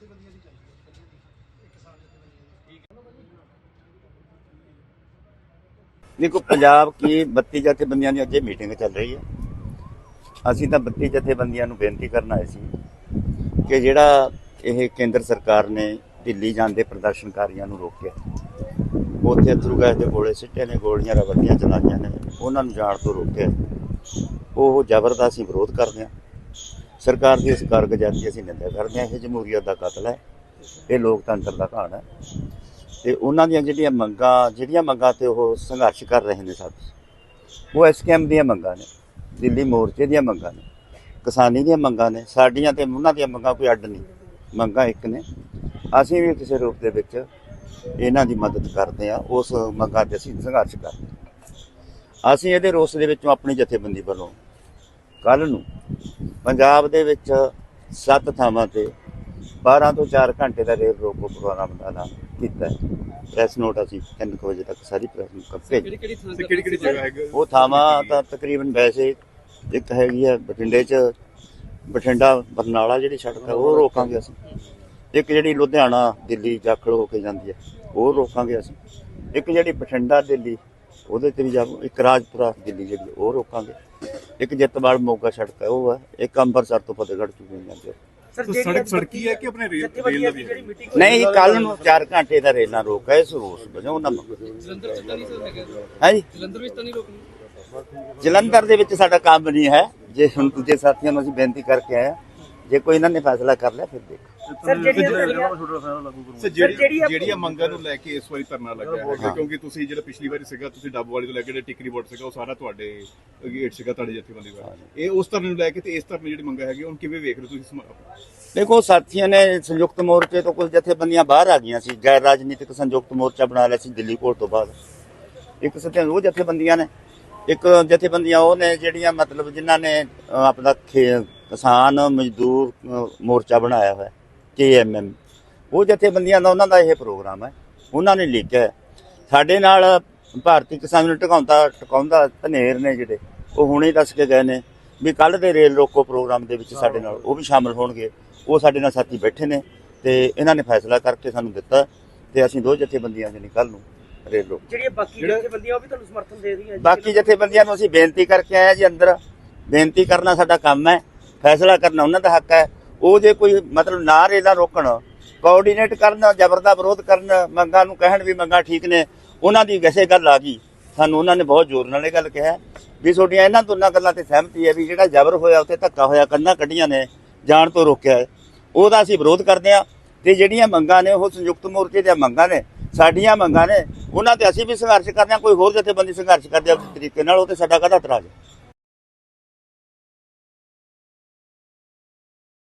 ਜਥੇਬੰਦੀਆਂ ਦੀ ਚਾਹੀਦੀ ਹੈ ਜੀ, ਇਹ ਕਿਸਾਨ ਜਥੇਬੰਦੀਆਂ ਦੀ। ਦੇਖੋ ਪੰਜਾਬ ਕੀ 32 ਜਥੇਬੰਦੀਆਂ ਦੀ ਅੱਜੇ ਮੀਟਿੰਗ ਚੱਲ ਰਹੀ ਹੈ। ਅਸੀਂ ਤਾਂ 32 ਜਥੇਬੰਦੀਆਂ ਨੂੰ ਬੇਨਤੀ ਕਰਨ ਆਏ ਸੀ ਕਿ ਜਿਹੜਾ ਇਹ ਕੇਂਦਰ ਸਰਕਾਰ ਨੇ ਦਿੱਲੀ ਜਾਂਦੇ ਪ੍ਰਦਰਸ਼ਨਕਾਰੀਆਂ ਨੂੰ ਰੋਕਿਆ ਉੱਥੇ ਅਥਰੂ ਗੈਸ ਦੇ ਗੋਲੇ ਸਿੱਟੇ ਨੇ ਗੋਲੀਆਂ ਰਵੱਟੀਆਂ ਚਲਾਈਆਂ ਨੇ ਉਹਨਾਂ ਨੂੰ ਜਾਣ ਤੋਂ ਰੋਕਿਆ। ਉਹ ਜ਼ਬਰਦਸਤੀ ਵਿਰੋਧ ਕਰਦੇ ਆ। ਸਰਕਾਰ ਦੀ ਇਸ ਕਾਰਗੁਜ਼ਾਰੀ ਦੀ ਅਸੀਂ ਨਿੰਦਾ ਕਰਦੇ ਹਾਂ, ਇਹ ਜਮਹੂਰੀਅਤ ਦਾ ਕਤਲ ਹੈ, ਇਹ ਲੋਕਤੰਤਰ ਦਾ ਘਾਣ ਹੈ। ਤੇ ਉਹਨਾਂ ਦੀਆਂ ਜਿਹੜੀਆਂ ਮੰਗਾਂ ਜਿਹੜੀਆਂ ਮੰਗਾਂ ਤੇ ਉਹ ਸੰਘਰਸ਼ ਕਰ ਰਹੇ ਨੇ ਸਭ। ਉਹ ਐਸਕੇਐਮ ਦੀਆਂ ਮੰਗਾਂ ਨੇ, ਦਿੱਲੀ ਮੋਰਚੇ ਦੀਆਂ ਮੰਗਾਂ ਨੇ, ਕਿਸਾਨੀ ਦੀਆਂ ਮੰਗਾਂ ਨੇ, ਸਾਡੀਆਂ ਤੇ ਉਹਨਾਂ ਦੀਆਂ ਮੰਗਾਂ ਕੋਈ ਅੱਡ ਨਹੀਂ। ਮੰਗਾਂ ਇੱਕ ਨੇ। ਅਸੀਂ ਵੀ ਕਿਸੇ ਰੂਪ ਦੇ ਵਿੱਚ ਇਹਨਾਂ ਦੀ ਮਦਦ ਕਰਦੇ ਆ ਉਸ ਮੰਗਾਂ ਤੇ ਅਸੀਂ ਸੰਘਰਸ਼ ਕਰਦੇ ਹਾਂ। ਅਸੀਂ ਇਹਦੇ ਰੋਸ ਦੇ ਵਿੱਚੋਂ ਆਪਣੀ ਜਥੇਬੰਦੀ ਵੱਲੋਂ ਕੱਲ ਨੂੰ ਪੰਜਾਬ ਦੇ ਵਿੱਚ ਸੱਤ ਥਾਵਾਂ ਤੇ 12 ਤੋਂ 4 ਘੰਟੇ ਦਾ ਰੇਲ ਰੋਕੋ ਪ੍ਰੋਗਰਾਮ ਦਾ ਕੀਤਾ ਹੈ। ਪ੍ਰੈਸ ਨੋਟ ਅਸੀਂ 3 ਵਜੇ ਤੱਕ ਸਾਰੀ ਪ੍ਰੈਸ ਨੂੰ ਕਰ ਭੇਜ ਕਿਹੜੀ ਕਿਹੜੀ ਜਗ੍ਹਾ ਹੈਗਾ? ਉਹ ਥਾਵਾਂ ਤਾਂ ਤਕਰੀਬਨ ਵੈਸੇ ਇੱਕ ਹੈਗੀ ਹੈ ਬਠਿੰਡੇ 'ਚ ਬਠਿੰਡਾ ਬਰਨਾਲਾ ਜਿਹੜੀ ਸੜਕ ਹੈ ਉਹ ਰੋਕਾਂਗੇ ਅਸੀਂ। ਇੱਕ ਜਿਹੜੀ ਲੁਧਿਆਣਾ ਦਿੱਲੀ ਜਾਖਲ ਹੋ ਕੇ ਜਾਂਦੀ ਹੈ ਉਹ ਰੋਕਾਂਗੇ ਅਸੀਂ। ਇੱਕ ਜਿਹੜੀ ਬਠਿੰਡਾ ਦਿੱਲੀ ਉਹਦੇ ਤੇ ਵੀ ਜਾ ਇੱਕ ਰਾਜਪੁਰਾ ਦਿੱਲੀ ਜਿਹੜੀ ਹੈ, ਉਹ ਰੋਕਾਂਗੇ। ਇੱਕ ਜਿੱਤਵਾਲ ਮੋਗਾ ਸੜਕ ਹੈ ਉਹ ਹੈ ਇੱਕ ਅੰਮ੍ਰਿਤਸਰ ਤੋਂ ਫਤਿਹਗੜ੍ਹ ਜਾਂਦੀ ਹੈ ਤੋ ਸੜਕ ਸੜਕੀ ਹੈ ਕਿ ਆਪਣੇ ਰੇਲ ਰੇਲ ਦਾ ਹੈ? ਨਹੀਂ ਕੱਲ ਨੂੰ 4 ਘੰਟੇ ਦਾ ਰੇਲਾਂ ਰੋਕ ਹੈ ਇਸ ਰੋਸ ਵਜੋਂ ਉਹਨਾਂ ਮੰਗ ਜਲੰਧਰ ਚ ਤਾਂ ਨਹੀਂ ਸਰ ਹੈਗਾ। ਹੈ ਜੀ ਜਲੰਧਰ ਵਿੱਚ ਤਾਂ ਨਹੀਂ ਰੋਕਣੀ। ਜਲੰਧਰ ਦੇ ਵਿੱਚ ਸਾਡਾ ਕੰਮ ਨਹੀਂ ਹੈ। ਜੇ ਹੁਣ ਦੂਜੇ ਸਾਥੀਆਂ ਨੂੰ ਅਸੀਂ ਬੇਨਤੀ ਕਰਕੇ ਆਏ ਹਾਂ, ਜੇ ਕੋਈ ਇਹਨਾਂ ਨੇ ਫੈਸਲਾ ਕਰ ਲਿਆ ਫਿਰ ਦੇਖ। ਸਰ ਜਿਹੜੀਆਂ ਸਰ ਜਿਹੜੀ ਜਿਹੜੀਆਂ ਮੰਗਾਂ ਨੂੰ ਲੈ ਕੇ ਇਸ ਵਾਰੀ ਧਰਨਾ ਲੱਗਿਆ ਹੈ ਕਿਉਂਕਿ ਤੁਸੀਂ ਜਿਹੜਾ ਪਿਛਲੀ ਵਾਰੀ ਸੀਗਾ ਤੁਸੀਂ ਡੱਬ ਵਾਲੀ ਤੋਂ ਲੈ ਕੇ ਜਿਹੜਾ ਟਿਕਰੀ ਬੋਰਡ ਸੀਗਾ ਉਹ ਸਾਰਾ ਤੁਹਾਡੇ ਗੇਟ ਸੀਗਾ ਤੁਹਾਡੇ ਜਥੇਬੰਦੀ ਦਾ ਇਹ ਉਸ ਧਰਨੇ ਨੂੰ ਲੈ ਕੇ ਤੇ ਇਸ ਧਰਨੇ ਜਿਹੜੀ ਮੰਗਾਂ ਹੈਗੀ ਹੁਣ ਕਿਵੇਂ ਵੇਖ ਰਹੇ ਹੋ ਤੁਸੀਂ ਸਮ- ਦੇਖੋ ਸਾਥੀਆਂ ਨੇ ਸੰਯੁਕਤ ਮੋਰਚੇ ਤੋਂ ਕੁਝ ਜਥੇਬੰਦੀਆਂ ਬਾਹਰ ਆ ਗਈਆਂ ਸੀ ਗੈਰ ਰਾਜਨੀਤਿਕ ਸੰਯੁਕਤ ਮੋਰਚਾ ਬਣਾ ਲਿਆ ਸੀ ਦਿੱਲੀ ਕੋਰਟ ਤੋਂ ਬਾਅਦ। ਇੱਕ ਸੱਤੇ ਉਹ ਜਥੇਬੰਦੀਆਂ ਨੇ ਇੱਕ ਜਥੇਬੰਦੀਆਂ ਉਹ ਨੇ ਜਿਹੜੀਆਂ ਮਤਲਬ ਜਿਨ੍ਹਾਂ ਨੇ ਆਪਣਾ ਖੇ- ਕਿਸਾਨ ਮਜ਼ਦੂਰ ਮੋਰਚਾ ਬਣਾਇਆ ਹੋਇਆ ਕੇਐਮਐਮ ਉਹ ਜਥੇਬੰਦੀਆਂ ਦਾ ਉਹਨਾਂ ਦਾ ਇਹ ਪ੍ਰੋਗਰਾਮ ਹੈ। ਉਹਨਾਂ ਨੇ ਲਿਖਿਆ ਹੈ। ਸਾਡੇ ਨਾਲ ਭਾਰਤੀ ਕਿਸਾਨ ਨੂੰ ਟਿਕਾਉਂਦਾ ਟਿਕਾਉਂਦਾ ਧਨੇਰ ਨੇ ਜਿਹੜੇ ਉਹ ਹੁਣੇ ਹੀ ਦੱਸ ਕੇ ਗਏ ਨੇ ਵੀ ਕੱਲ ਦੇ ਰੇਲ ਰੋਕੋ ਪ੍ਰੋਗਰਾਮ ਦੇ ਵਿੱਚ ਸਾਡੇ ਨਾਲ ਉਹ ਵੀ ਸ਼ਾਮਲ ਹੋਣਗੇ। ਉਹ ਸਾਡੇ ਨਾਲ ਸਾਥੀ ਬੈਠੇ ਨੇ ਤੇ ਇਹਨਾਂ ਨੇ ਫੈਸਲਾ ਕਰਕੇ ਸਾਨੂੰ ਦਿੱਤਾ ਤੇ ਅਸੀਂ ਦੋ ਜਥੇਬੰਦੀਆਂ ਜਿਹਨੇ ਕੱਲ ਨੂੰ ਰੇਲ ਰੋਕ। ਜਿਹੜੀਆਂ ਬਾਕੀ ਜਥੇਬੰਦੀਆਂ ਉਹ ਵੀ ਤੁਹਾਨੂੰ ਸਮਰਥਨ ਦੇ ਰਹੀਆਂ ਜੀ। ਬਾਕੀ ਜਥੇਬੰਦੀਆਂ ਨੂੰ ਅਸੀਂ ਬੇਨਤੀ ਕਰਕੇ ਆਏ ਹਾਂ ਜੀ ਅੰਦਰ। ਬੇਨਤੀ ਕਰਨਾ ਸਾਡਾ ਕੰਮ ਹੈ। ਫੈਸਲਾ ਕਰਨਾ ਉਹਨਾਂ ਦਾ ਹੱਕ ਹੈ। ਉਹ ਜੇ ਕੋਈ ਮਤਲਬ ਨਾ ਰੇਲਾਂ ਰੋਕਣ ਕੋਆਰਡੀਨੇਟ ਕਰਨ ਜ਼ਬਰ ਦਾ ਵਿਰੋਧ ਕਰਨ, ਮੰਗਾਂ ਨੂੰ ਕਹਿਣ ਵੀ ਮੰਗਾਂ ਠੀਕ ਨੇ, ਉਹਨਾਂ ਦੀ ਵੈਸੇ ਗੱਲ ਆ ਗਈ। ਸਾਨੂੰ ਉਹਨਾਂ ਨੇ ਬਹੁਤ ਜ਼ੋਰ ਨਾਲ ਇਹ ਗੱਲ ਕਿਹਾ। ਵੀ ਤੁਹਾਡੀਆਂ ਇਹਨਾਂ ਦੋਨਾਂ ਗੱਲਾਂ ਤੇ ਸਹਿਮਤੀ ਹੈ ਵੀ ਜਿਹੜਾ ਜ਼ਬਰ ਹੋਇਆ, ਉੱਥੇ ਧੱਕਾ ਹੋਇਆ ਕੰਨਾਂ ਕੱਢੀਆਂ ਨੇ, ਜਾਣ ਤੋਂ ਰੋਕਿਆ ਉਹਦਾ ਅਸੀਂ ਵਿਰੋਧ ਕਰਦੇ ਹਾਂ ਤੇ ਜਿਹੜੀਆਂ ਮੰਗਾਂ ਨੇ, ਉਹ ਸੰਯੁਕਤ ਮੋਰਚੇ ਦੀਆਂ ਮੰਗਾਂ ਨੇ, ਸਾਡੀਆਂ ਮੰਗਾਂ ਨੇ, ਉਹਨਾਂ ਤੇ ਅਸੀਂ ਵੀ ਸੰਘਰਸ਼ ਕਰਦੇ ਹਾਂ, ਕੋਈ ਹੋਰ ਜਥੇਬੰਦੀ ਸੰਘਰਸ਼ ਕਰਦੇ ਆ, ਉਸ ਤਰੀਕੇ ਨਾਲ ਉਹ ਤੇ ਸਾਡਾ ਕਾਹਦਾ ਇਤਰਾਜ਼ ਹੈ?